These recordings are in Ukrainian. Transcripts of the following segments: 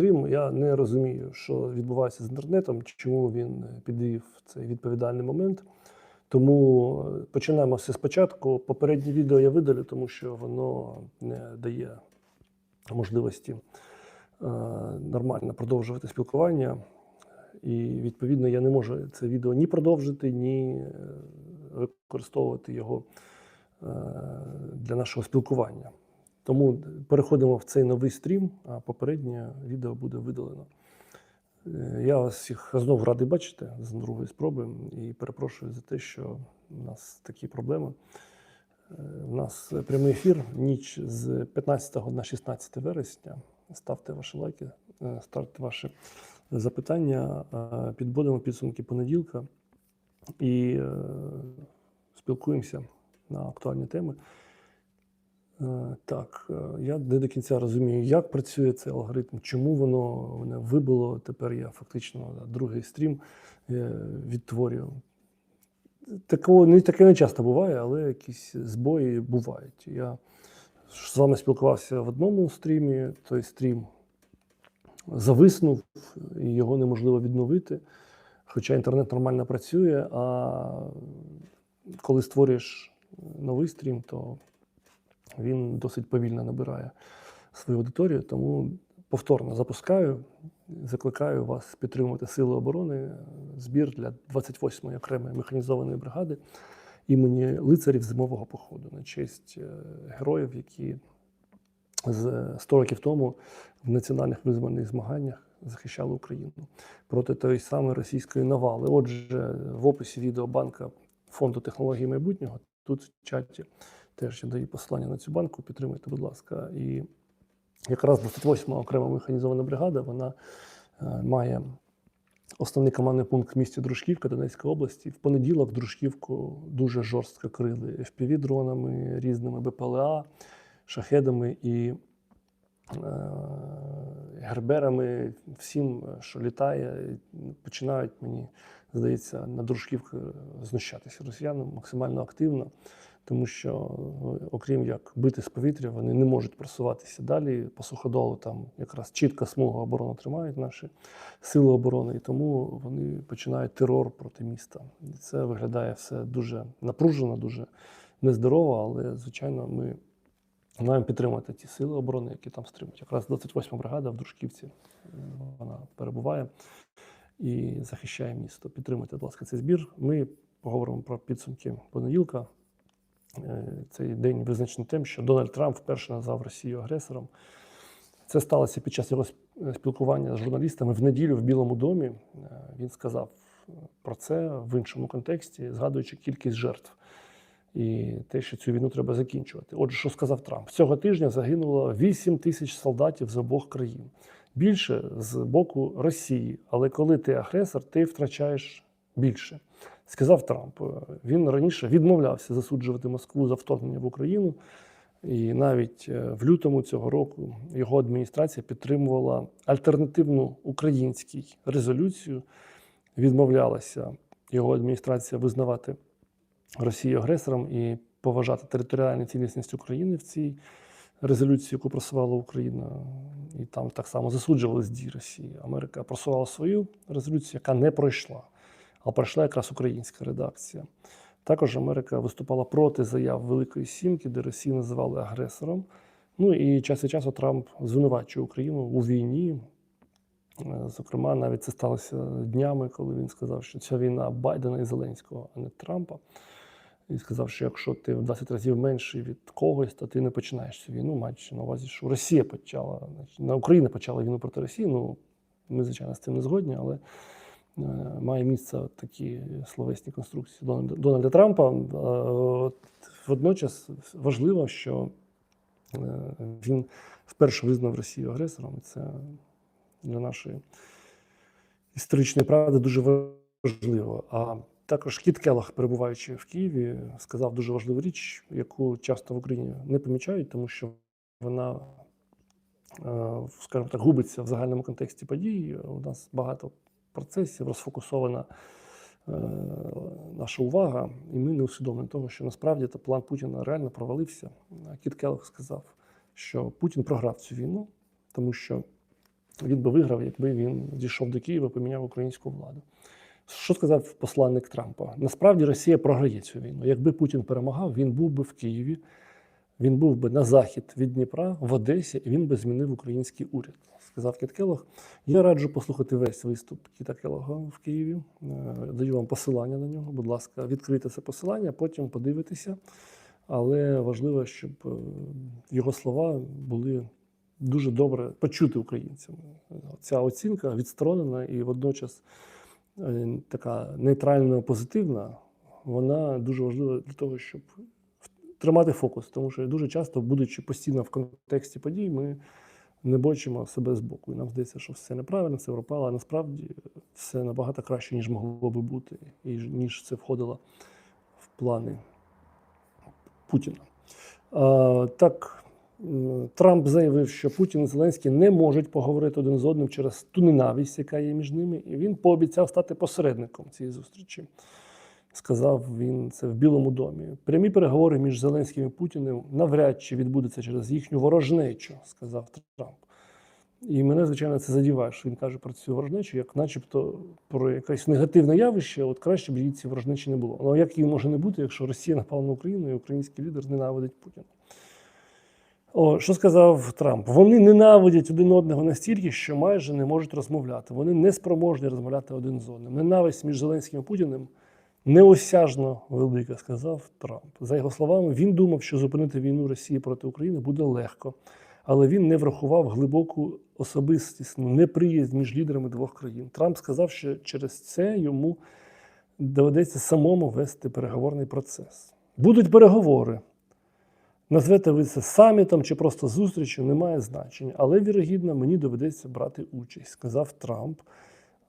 стрім. Я не розумію, що відбувається з інтернетом, чому він підвів цей відповідальний момент. Тому е, починаємо все спочатку. Попереднє відео я видалю, тому що воно не дає можливості е, нормально продовжувати спілкування. І відповідно я не можу це відео ні продовжити, ні е, використовувати його е, для нашого спілкування. Тому переходимо в цей новий стрім, а попереднє відео буде видалено. Е, Я вас всіх знову радий бачити з другої спроби і перепрошую за те, що у нас такі проблеми. Е, У нас прямий ефір ніч з 15 на 16 вересня. Ставте ваші лайки, е, ставте ваші запитання, е, підбудемо підсумки понеділка і е, спілкуємося на актуальні теми. Е, Так, е, я не до кінця розумію, як працює цей алгоритм, чому воно мене вибило. Тепер я фактично другий стрім е, відтворюю. Такого не таке не часто буває, але якісь збої бувають. Я з вами спілкувався в одному стрімі, той стрім зависнув, і його неможливо відновити. Хоча інтернет нормально працює, а коли створюєш новий стрім, то він досить повільно набирає свою аудиторію. Тому повторно запускаю, закликаю вас підтримувати Сили оборони, збір для 28-ї окремої механізованої бригади імені лицарів зимового походу на честь е, героїв, які з 100 років тому в національних визвольних змаганнях захищали Україну проти тої самої російської навали. Отже, в описі відео банка фонду технології майбутнього тут в чаті теж я даю посилання на цю банку. Підтримуйте, будь ласка. І якраз 28-ма окрема механізована бригада вона е, має основний командний пункт в місті Дружківка Донецької області. В понеділок Дружківку дуже жорстко крили fpv дронами, різними БПЛА, шахедами і е, герберами, всім, що літає, починають мені здається на Дружківку знущатися росіяни максимально активно. Тому що, е, окрім як бити з повітря, вони не можуть просуватися далі. По суходолу там якраз чітка смуга оборони тримають наші сили оборони, і тому вони починають терор проти міста. І це виглядає все дуже напружено, дуже нездорово, але звичайно, ми маємо підтримати ті сили оборони, які там стримують. Якраз 28 бригада в Дружківці е, вона перебуває і захищає місто. Підтримуйте, будь ласка, цей збір. Ми поговоримо про підсумки понеділка. Е, Цей день визначений тим, що Дональд Трамп вперше назвав Росію агресором. Це сталося під час його спілкування з журналістами в неділю в Білому домі. Е, Він сказав е, про це в іншому контексті, згадуючи кількість жертв і те, що цю війну треба закінчувати. Отже, що сказав Трамп? Цього тижня загинуло 8 тисяч солдатів з обох країн. Більше з боку Росії. Але коли ти агресор, ти втрачаєш більше. Сказав Трамп. Він раніше відмовлявся засуджувати Москву за вторгнення в Україну. І навіть е, в лютому цього року його адміністрація підтримувала альтернативну українській резолюцію, відмовлялася його адміністрація визнавати Росію агресором і поважати територіальну цілісність України в цій резолюції, яку просувала Україна. І там так само засуджувались дії Росії. Америка просувала свою резолюцію, яка не пройшла, а пройшла якраз українська редакція. Також Америка виступала проти заяв Великої Сімки, де Росію називали агресором. Ну і час від часу Трамп звинувачує Україну у війні. Е, Зокрема, навіть це сталося днями, коли він сказав, що ця війна Байдена і Зеленського, а не Трампа. І сказав, що якщо ти в 20 разів менший від когось, то ти не починаєш цю війну, маючи на увазі, що Росія почала, на Україна почала війну проти Росії. Ну, ми, звичайно, з цим не згодні, але має місце такі словесні конструкції Дональда, Дональда Трампа. Е, Водночас важливо, що е, він вперше визнав Росію агресором. Це для нашої історичної правди дуже важливо. А також Кіт Келлах, перебуваючи в Києві, сказав дуже важливу річ, яку часто в Україні не помічають, тому що вона, е, скажімо так, губиться в загальному контексті подій. У нас багато процесів розфокусована е, наша увага, і ми не усвідомлені того, що насправді та план Путіна реально провалився. Кіт Келлах сказав, що Путін програв цю війну, тому що він би виграв, якби він дійшов до Києва, поміняв українську владу. Що сказав посланник Трампа? Насправді Росія програє цю війну. Якби Путін перемагав, він був би в Києві, він був би на захід від Дніпра, в Одесі, і він би змінив український уряд. Сказав Кіт Келлог. Я раджу послухати весь виступ Кіта Келлога в Києві. Е, Даю вам посилання на нього. Будь ласка, відкрийте це посилання, потім подивитися. Але важливо, щоб е, його слова були дуже добре почути українцям. Ця оцінка відсторонена і водночас е, така нейтрально позитивна, вона дуже важлива для того, щоб тримати фокус, тому що дуже часто, будучи постійно в контексті подій, ми не бачимо себе збоку. І нам здається, що все неправильно, все пропало, а насправді все набагато краще, ніж могло би бути, і ніж це входило в плани Путіна. А, так, Трамп заявив, що Путін і Зеленський не можуть поговорити один з одним через ту ненависть, яка є між ними, і він пообіцяв стати посередником цієї зустрічі. Сказав він це в Білому домі. Прямі переговори між Зеленським і Путіним навряд чи відбудуться через їхню ворожнечу, сказав Трамп. І мене, звичайно, це задіває, що він каже про цю ворожнечу, як начебто про якесь негативне явище, от краще б її ці ворожнечі не було. Але як її може не бути, якщо Росія напала на Україну і український лідер ненавидить Путіна? О, що сказав Трамп? Вони ненавидять один одного настільки, що майже не можуть розмовляти. Вони не спроможні розмовляти один з одним. Ненависть між Зеленським і Путіним неосяжно велика, сказав Трамп. За його словами, він думав, що зупинити війну Росії проти України буде легко, але він не врахував глибоку особистісну неприязнь між лідерами двох країн. Трамп сказав, що через це йому доведеться самому вести переговорний процес. Будуть переговори. Назвете ви це самітом чи просто зустрічю, немає значення. Але, вірогідно, мені доведеться брати участь, сказав Трамп.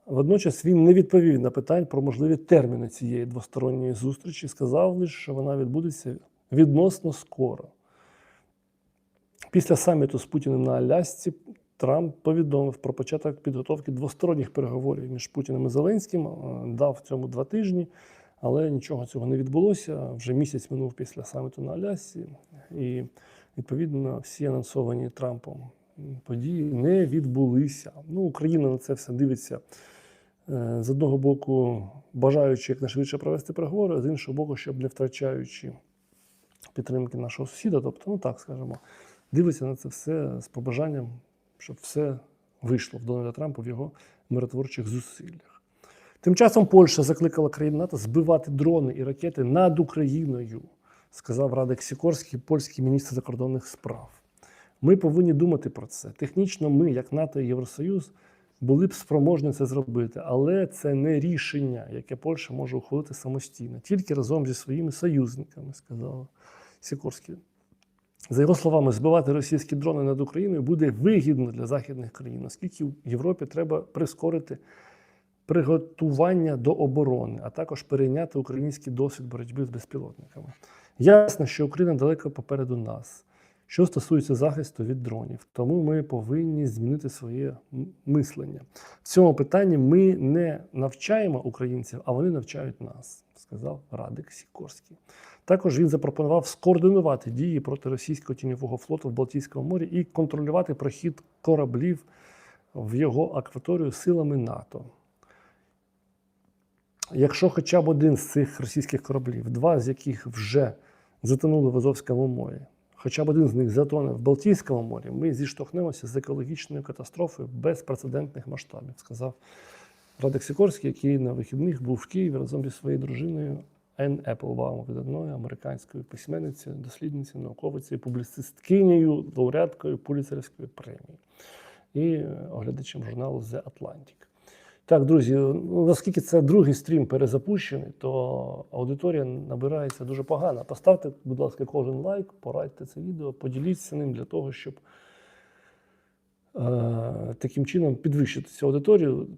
Водночас він не відповів на питання про можливі терміни цієї двосторонньої зустрічі, сказав лише, що вона відбудеться відносно скоро. Після саміту з Путіним на Алясці Трамп повідомив про початок підготовки двосторонніх переговорів між Путіним і Зеленським, е, дав цьому два тижні, але нічого цього не відбулося. Вже місяць минув після саміту на Алясці, і відповідно всі анонсовані Трампом події не відбулися. Ну, Україна на це все дивиться з одного боку, бажаючи якнайшвидше провести переговори, з іншого боку, щоб не втрачаючи підтримки нашого сусіда. Тобто, ну так скажемо, дивиться на це все з побажанням, щоб все вийшло в Дональда Трампа в його миротворчих зусиллях. Тим часом Польща закликала країн НАТО збивати дрони і ракети над Україною, сказав Радик Сікорський, польський міністр закордонних справ. Ми повинні думати про це. Технічно, ми, як НАТО і Євросоюз, були б спроможні це зробити, але це не рішення, яке Польща може ухвалити самостійно, тільки разом зі своїми союзниками, сказав Сікорський. За його словами, збивати російські дрони над Україною буде вигідно для західних країн, оскільки в Європі треба прискорити приготування до оборони, а також перейняти український досвід боротьби з безпілотниками. Ясно, що Україна далеко попереду нас. Що стосується захисту від дронів, тому ми повинні змінити своє мислення. В цьому питанні ми не навчаємо українців, а вони навчають нас, сказав Радик Сікорський. Також він запропонував скоординувати дії проти російського тіньового флоту в Балтійському морі і контролювати прохід кораблів в його акваторію силами НАТО. Якщо хоча б один з цих російських кораблів, два з яких вже затонули в Азовському морі, хоча б один з них затоне в Балтійському морі, ми зіштовхнемося з екологічною катастрофою безпрецедентних масштабів, сказав Радик Сікорський, який на вихідних був в Києві разом зі своєю дружиною Енн Еплбаум, видатною американською письменницею, дослідницею, науковицею, публіцисткинею, лауреаткою Пуліцерівської премії і оглядачем журналу The Atlantic. Так, друзі, ну, оскільки це другий стрім перезапущений, то аудиторія набирається дуже погано. Поставте, будь ласка, кожен лайк, порадьте це відео, поділіться ним для того, щоб е, таким чином підвищити цю аудиторію.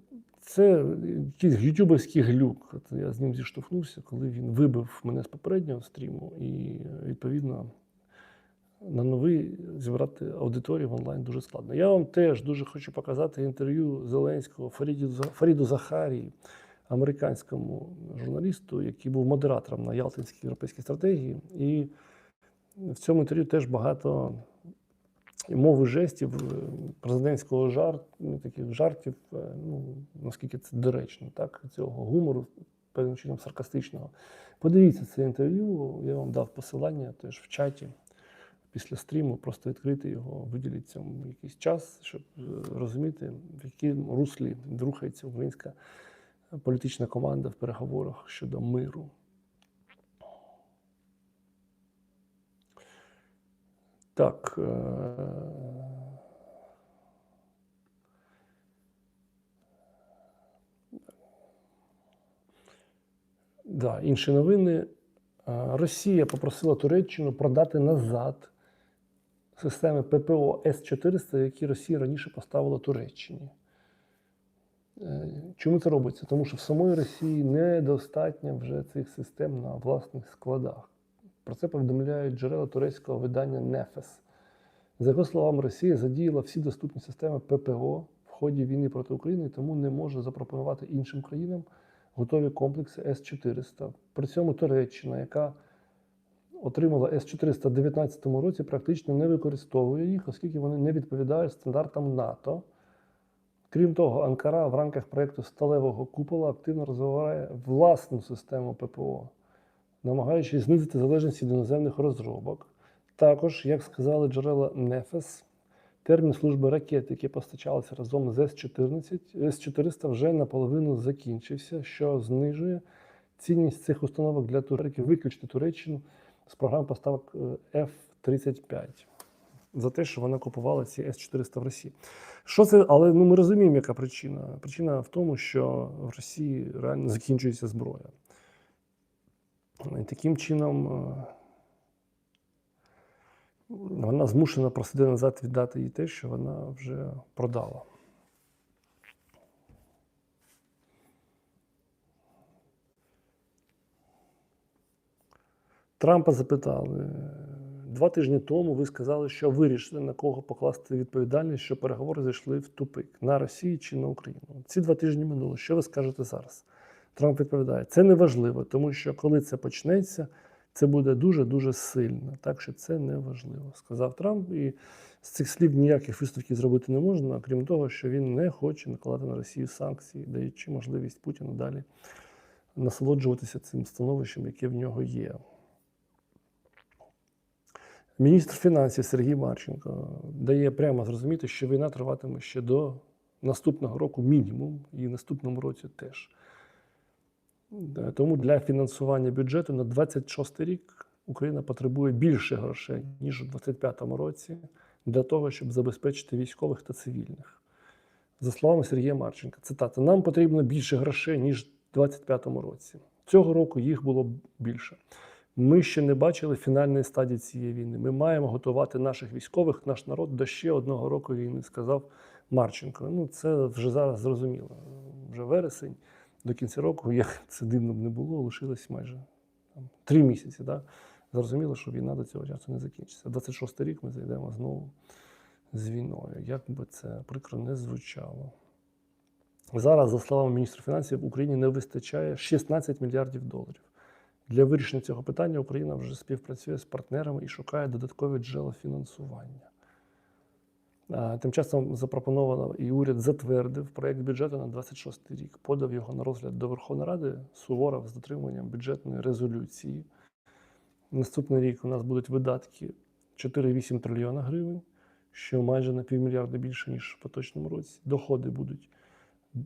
Це якийсь ютубовський глюк. Я з ним зіштовхнувся, коли він вибив мене з попереднього стріму, і відповідно на новий зібрати аудиторію в онлайн дуже складно. Я вам теж дуже хочу показати інтерв'ю Зеленського Фаріду, Захарії, американському журналісту, який був модератором на Ялтинській європейській стратегії. І в цьому інтерв'ю теж багато мови жестів, е, президентського жарт, ну, таких жартів, е, ну, наскільки це доречно, так, цього гумору, певним чином саркастичного. Подивіться це інтерв'ю, я вам дав посилання теж в чаті після стріму, просто відкрити його, виділіть цьому якийсь час, щоб е, розуміти, в якому руслі рухається українська політична команда в переговорах щодо миру. Так. е, Да, інші новини. Е, Росія попросила Туреччину продати назад системи ППО С-400, які Росія раніше поставила Туреччині. Е, Чому це робиться? Тому що в самої Росії недостатньо вже цих систем на власних складах. Про це повідомляють джерела турецького видання Нефес. За його словами, Росія задіяла всі доступні системи ППО в ході війни проти України, тому не може запропонувати іншим країнам готові комплекси С-400. При цьому Туреччина, яка отримала С-400 в 2019 році, практично не використовує їх, оскільки вони не відповідають стандартам НАТО. Крім того, Анкара в рамках проєкту Сталевого купола активно розвиває власну систему ППО, намагаючись знизити залежність від іноземних розробок. Також, як сказали джерела Нефес, термін служби ракет, які постачалися разом з С-14, С-400 вже наполовину закінчився, що знижує цінність цих установок для Турків виключити Туреччину з програм поставок е, F-35 за те, що вона купувала ці С-400 в Росії. Що це? Але ну, ми розуміємо, яка причина. Причина в тому, що в Росії реально закінчується зброя. І таким чином е, вона змушена просити назад віддати їй те, що вона вже продала. Трампа запитали. Два тижні тому ви сказали, що вирішили, на кого покласти відповідальність, що переговори зайшли в тупик на Росію чи на Україну. Ці два тижні минуло. Що ви скажете зараз? Трамп відповідає: це не важливо, тому що коли це почнеться, це буде дуже-дуже сильно. Так що це не важливо, сказав Трамп. І з цих слів ніяких висновків зробити не можна, крім того, що він не хоче накладати на Росію санкції, даючи можливість Путіну далі насолоджуватися цим становищем, яке в нього є. Міністр фінансів Сергій Марченко дає прямо зрозуміти, що війна триватиме ще до наступного року мінімум, і в наступному році теж. Е, Тому для фінансування бюджету на 26 рік Україна потребує більше грошей, ніж у 2025 році, для того, щоб забезпечити військових та цивільних. За словами Сергія Марченка, цитата: нам потрібно більше грошей, ніж у 2025 році. Цього року їх було більше. Ми ще не бачили фінальної стадії цієї війни. Ми маємо готувати наших військових, наш народ до ще одного року війни, сказав Марченко. Ну, це вже зараз зрозуміло. Вже вересень, до кінця року, як це дивно б не було, лишилось майже там, три місяці. Да? Зрозуміло, що війна до цього часу не закінчиться. 26 рік ми зайдемо знову з війною. Як би це прикро не звучало. Зараз, за словами міністра фінансів, Україні не вистачає 16 мільярдів доларів. Для вирішення цього питання Україна вже співпрацює з партнерами і шукає додаткові джерела фінансування. Тим часом запропоновано і уряд затвердив проєкт бюджету на 26 рік, подав його на розгляд до Верховної Ради Суворов з дотриманням бюджетної резолюції. Наступний рік у нас будуть видатки 4,8 трильйона гривень, що майже на півмільярда більше, ніж в поточному році. Доходи будуть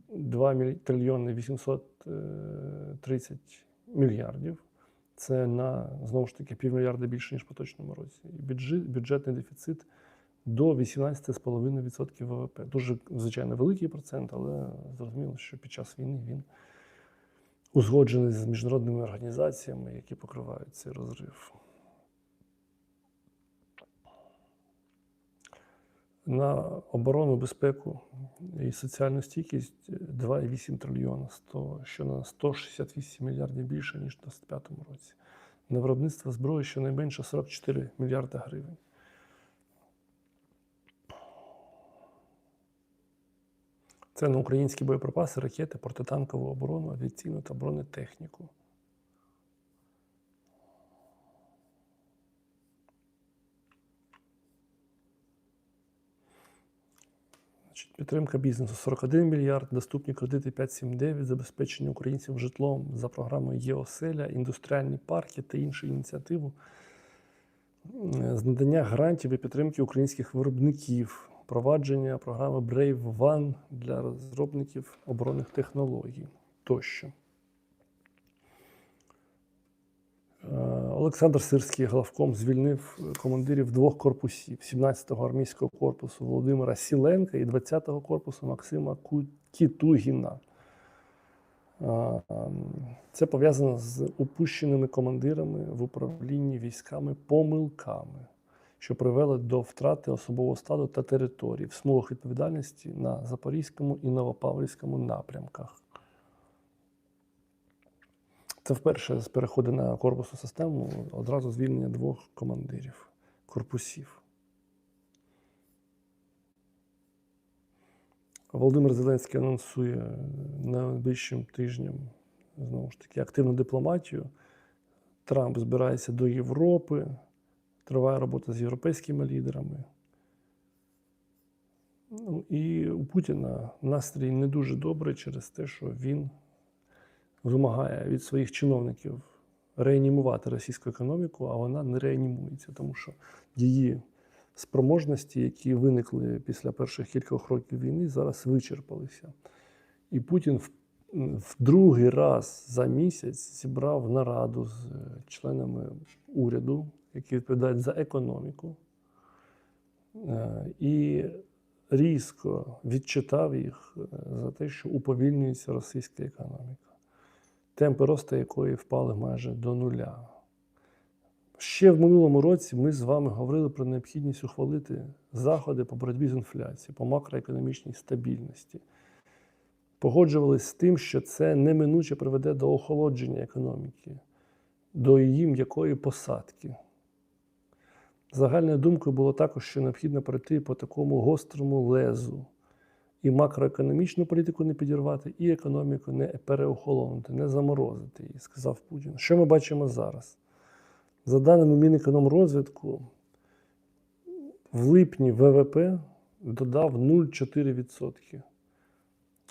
2 міль- трильйони 830 мільярдів. Це на знову ж таки півмільярда більше, ніж в поточному році. І бюджет, бюджетний дефіцит до 18,5% ВВП. Дуже, звичайно, великий процент, але зрозуміло, що під час війни він узгоджений з міжнародними організаціями, які покривають цей розрив. На оборону, безпеку і соціальну стійкість 2,8 трильйона, 100, що на 168 мільярдів більше, ніж в 2025 році. На виробництво зброї щонайменше 44 мільярда гривень. Це на українські боєприпаси, ракети, протитанкову оборону, авіаційну та бронетехніку. Підтримка бізнесу 41 мільярд, доступні кредити 579, забезпечення українців житлом за програмою ЄОселя, індустріальні парки та інші ініціативи е, з надання грантів і підтримки українських виробників, провадження програми Brave One для розробників оборонних технологій тощо. Е, Олександр Сирський главком звільнив командирів двох корпусів: 17-го армійського корпусу Володимира Сіленка і 20-го корпусу Максима Кітугіна. Е, Це пов'язано з упущеними командирами в управлінні військами помилками, що привели до втрати особового складу та територій в смугах відповідальності на Запорізькому і Новопавлівському напрямках. Це вперше з переходу на корпусну систему одразу звільнення двох командирів корпусів. Володимир Зеленський анонсує найближчим тижнем знову ж таки активну дипломатію. Трамп збирається до Європи, триває робота з європейськими лідерами. Ну, і у Путіна настрій не дуже добрий через те, що він вимагає від своїх чиновників реанімувати російську економіку, а вона не реанімується, тому що її спроможності, які виникли після перших кількох років війни, зараз вичерпалися. І Путін в, другий раз за місяць зібрав нараду з е, членами уряду, які відповідають за економіку, е, і різко відчитав їх е, за те, що уповільнюється російська економіка темпи росту якої впали майже до нуля. Ще в минулому році ми з вами говорили про необхідність ухвалити заходи по боротьбі з інфляцією, по макроекономічній стабільності. Погоджувалися з тим, що це неминуче приведе до охолодження економіки, до її м'якої посадки. Загальною думкою було також, що необхідно перейти по такому гострому лезу і макроекономічну політику не підірвати, і економіку не переохолонути, не заморозити її, сказав Путін. Що ми бачимо зараз? За даними Мінекономрозвитку, в липні ВВП додав 0,4%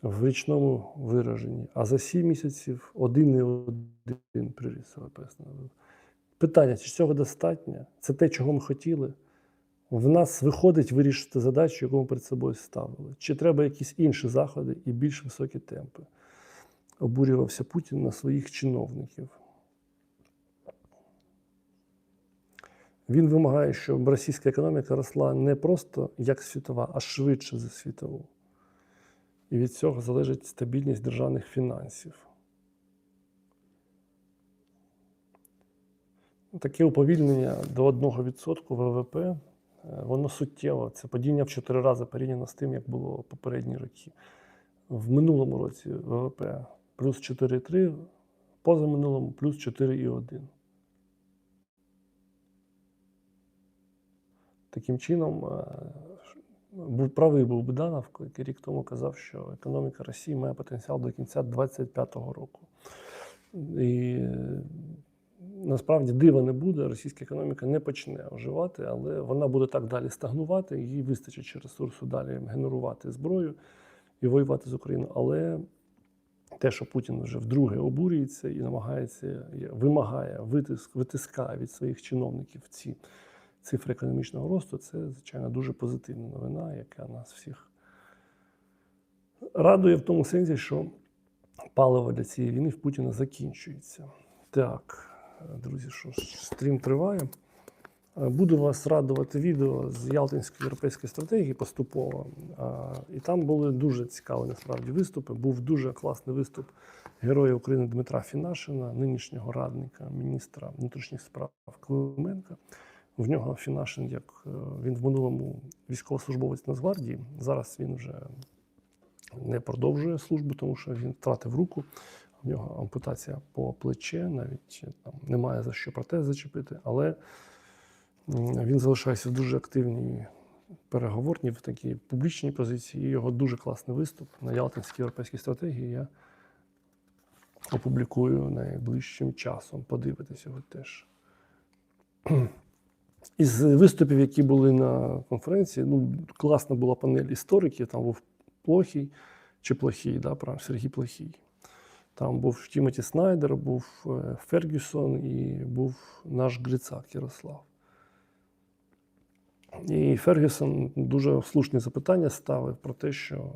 в річному вираженні, а за 7 місяців 1,1 приріс ВВП. Питання, чи цього достатньо? Це те, чого ми хотіли? В нас виходить вирішити задачу, яку ми перед собою ставили. Чи треба якісь інші заходи і більш високі темпи? Обурювався Путін на своїх чиновників. Він вимагає, щоб російська економіка росла не просто як світова, а швидше за світову. І від цього залежить стабільність державних фінансів. Таке уповільнення до 1% ВВП воно суттєво. Це падіння в 4 рази порівняно з тим, як було попередні роки. В минулому році ВВП плюс 4,3, позаминулому плюс 4,1. Таким чином, е, був правий був Буданов, який рік тому казав, що економіка Росії має потенціал до кінця 2025 року. І е, насправді дива не буде, російська економіка не почне оживати, але вона буде так далі стагнувати, їй вистачить ще ресурсу далі генерувати зброю і воювати з Україною. Але те, що Путін вже вдруге обурюється і намагається, вимагає, витиск, витискає від своїх чиновників ці цифри економічного росту, це, звичайно, дуже позитивна новина, яка нас всіх радує в тому сенсі, що паливо для цієї війни в Путіна закінчується. Так, друзі, що ж, стрім триває. Е, Буду вас радувати відео з Ялтинської європейської стратегії поступово. І там були дуже цікаві насправді виступи. Був дуже класний виступ Героя України Дмитра Фінашина, нинішнього радника міністра внутрішніх справ Клименка. В нього Фінашин, як е, він в минулому військовослужбовець Нацгвардії, зараз він вже не продовжує службу, тому що він втратив руку. В нього ампутація по плече, навіть там немає за що протез зачепити, але він залишається в дуже активній переговорній, в такій публічній позиції. Його дуже класний виступ на Ялтинській європейській стратегії. Я опублікую найближчим часом. Подивитись його теж. Із виступів, які були на конференції, ну, класна була панель істориків. Там був Плохий чи Плохий, да, Сергій Плохий. Там був Тімоті Снайдер, був е, Фергюсон і був наш Грицак Ярослав. І Фергюсон дуже слушні запитання ставив про те, що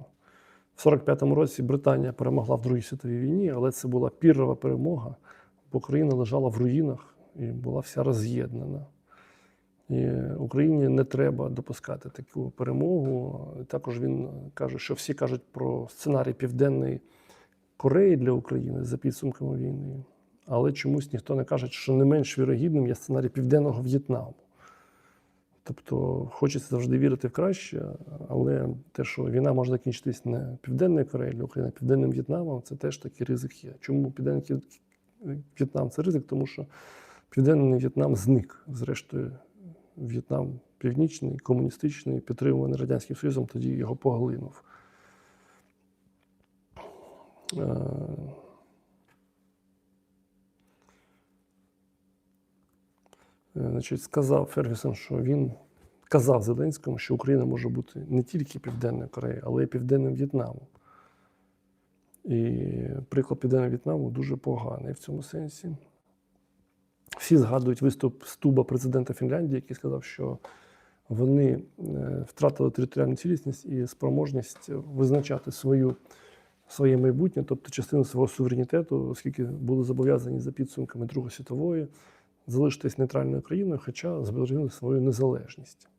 в 45-му році Британія перемогла в Другій світовій війні, але це була піррова перемога, бо країна лежала в руїнах і була вся роз'єднана. І Україні не треба допускати таку перемогу. Також він каже, що всі кажуть про сценарій Південної Кореї для України за підсумками війни, але чомусь ніхто не каже, що не менш вірогідним є сценарій Південного В'єтнаму. Тобто хочеться завжди вірити в краще, але те, що війна може закінчитись не Південною Кореєю а Південним В'єтнамом, це теж такий ризик є. Чому Південний В'єтнам це ризик? Тому що Південний В'єтнам зник. Зрештою, В'єтнам північний, комуністичний, підтримуваний Радянським Союзом, тоді його поглинув. Е, Е, Значить, сказав Фергюсон, що він казав Зеленському, що Україна може бути не тільки Південною Кореєю, але й Південним В'єтнамом. І приклад Південного В'єтнаму дуже поганий в цьому сенсі. Всі згадують виступ Стуба, президента Фінляндії, який сказав, що вони е, втратили територіальну цілісність і спроможність визначати свою, своє майбутнє, тобто частину свого суверенітету, оскільки були зобов'язані за підсумками Другої світової залишитись нейтральною країною, хоча зберегли свою незалежність.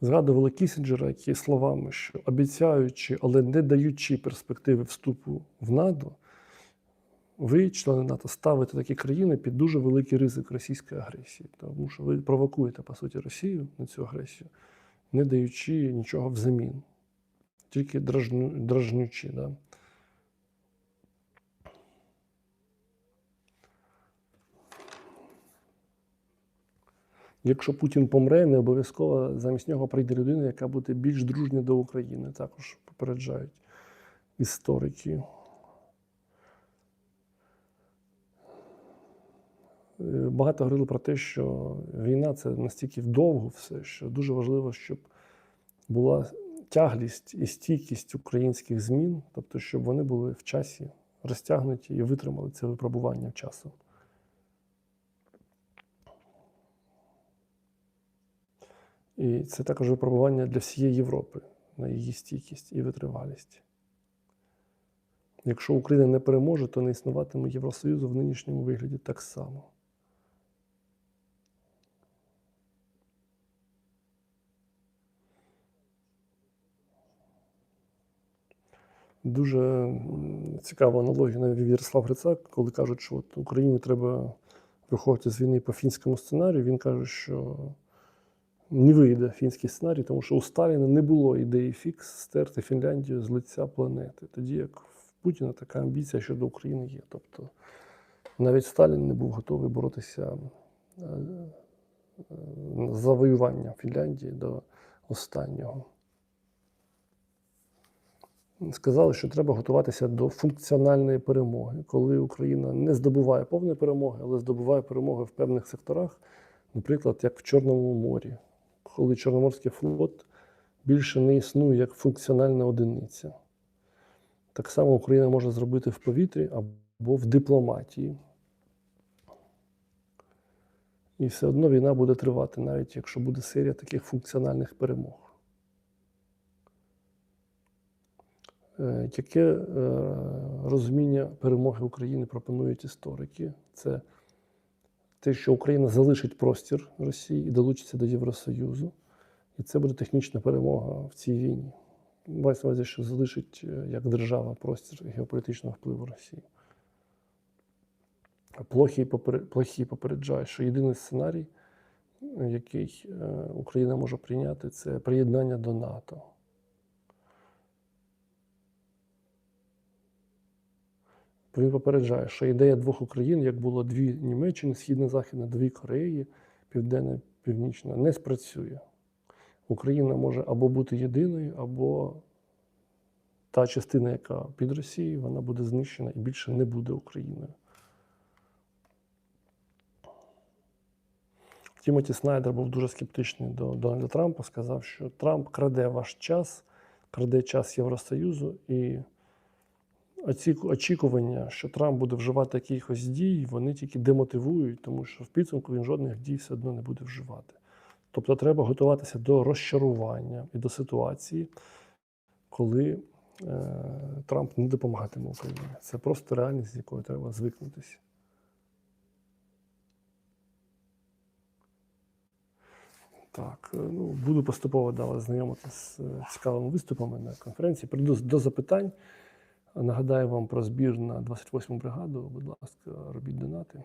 Згадували Кісінджера, який словами, що обіцяючи, але не даючи перспективи вступу в НАТО, ви, члени НАТО, ставите такі країни під дуже великий ризик російської агресії, тому що ви провокуєте, по суті, Росію на цю агресію, не даючи нічого взамін, тільки дражню, дражнючи. Да? Якщо Путін помре, не обов'язково замість нього прийде людина, яка буде більш дружня до України. Також попереджають історики. Багато говорили про те, що війна це настільки вдовго все, що дуже важливо, щоб була тяглість і стійкість українських змін, тобто, щоб вони були в часі розтягнуті і витримали це випробування часу. І це також випробування для всієї Європи на її стійкість і витривалість. Якщо Україна не переможе, то не існуватиме Євросоюзу в нинішньому вигляді так само. Дуже цікава аналогія навів Ярослав Грицак, коли кажуть, що от Україні треба виходити з війни по фінському сценарію. Він каже, що не вийде фінський сценарій, тому що у Сталіна не було ідеї фікс стерти Фінляндію з лиця планети. Тоді як в Путіна така амбіція щодо України є. Тобто навіть Сталін не був готовий боротися е, е, за завоювання Фінляндії до останнього. Сказали, що треба готуватися до функціональної перемоги, коли Україна не здобуває повної перемоги, але здобуває перемоги в певних секторах, наприклад, як в Чорному морі, коли Чорноморський флот більше не існує як функціональна одиниця. Так само Україна може зробити в повітрі або в дипломатії. І все одно війна буде тривати, навіть якщо буде серія таких функціональних перемог. Яке е, розуміння перемоги України пропонують історики? Це те, що Україна залишить простір Росії і долучиться до Євросоюзу, і це буде технічна перемога в цій війні. Мається на увазі, що залишить е, як держава простір геополітичного впливу Росії. Плохий попере- попереджає, що єдиний сценарій, який е, Україна може прийняти, це приєднання до НАТО. Він попереджає, що ідея двох Україн, як було дві Німеччини, Східна, Західна, дві Кореї, Південна, Північна, не спрацює. Україна може або бути єдиною, або та частина, яка під Росією, вона буде знищена і більше не буде Україною. Тімоті Снайдер був дуже скептичний до Дональда Трампа, сказав, що Трамп краде ваш час, краде час Євросоюзу, і очікування, що Трамп буде вживати якихось дій, вони тільки демотивують, тому що в підсумку він жодних дій все одно не буде вживати. Тобто треба готуватися до розчарування і до ситуації, коли е, Трамп не допомагатиме Україні. Це просто реальність, з якою треба звикнутися. Так, е, ну, буду поступово да, вас знайомити з е, цікавими виступами на конференції. Прийду до запитань. Нагадаю вам про збір на 28-му бригаду. Будь ласка, робіть донати.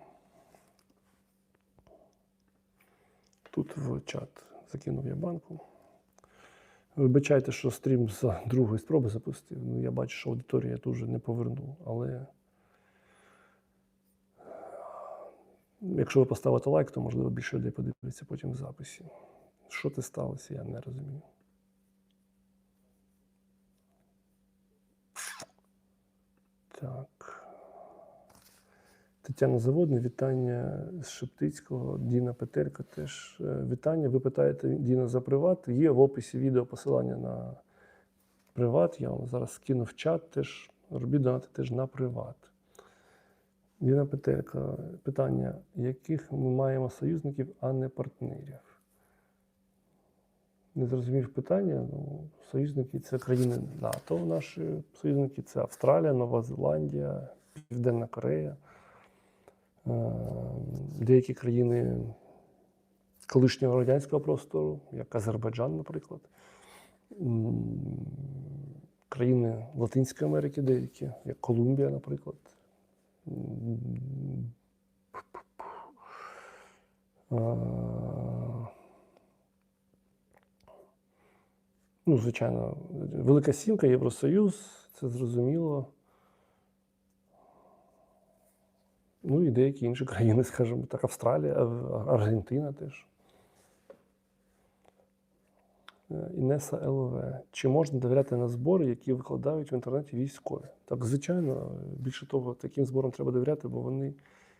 Тут в чат закинув я банку. Вибачайте, що стрім з другої спроби запустив. Ну, я бачу, що аудиторію я дуже не повернув. Але якщо ви поставите лайк, то можливо більше людей подивиться потім в записі. Що це сталося, я не розумію. Так. Тетяна Заводна, вітання з Шептицького, Діна Петелька теж е, вітання. Ви питаєте Діна за приват. Є в описі відео посилання на приват. Я вам зараз скину в чат теж. Робіть донати теж на приват. Діна Петелька, питання, яких ми маємо союзників, а не партнерів? Не зрозумів питання. Ну, союзники це країни НАТО, наші союзники це Австралія, Нова Зеландія, Південна Корея, деякі країни колишнього радянського простору, як Азербайджан, наприклад, країни Латинської Америки, деякі, як Колумбія, наприклад. Е, Ну, звичайно, Велика Сімка, Євросоюз, це зрозуміло. Ну і деякі інші країни, скажімо так, Австралія, Аргентина теж. Е, Інеса ЛВ. Чи можна довіряти на збори, які викладають в інтернеті військові? Так, звичайно, більше того, таким зборам треба довіряти, бо вони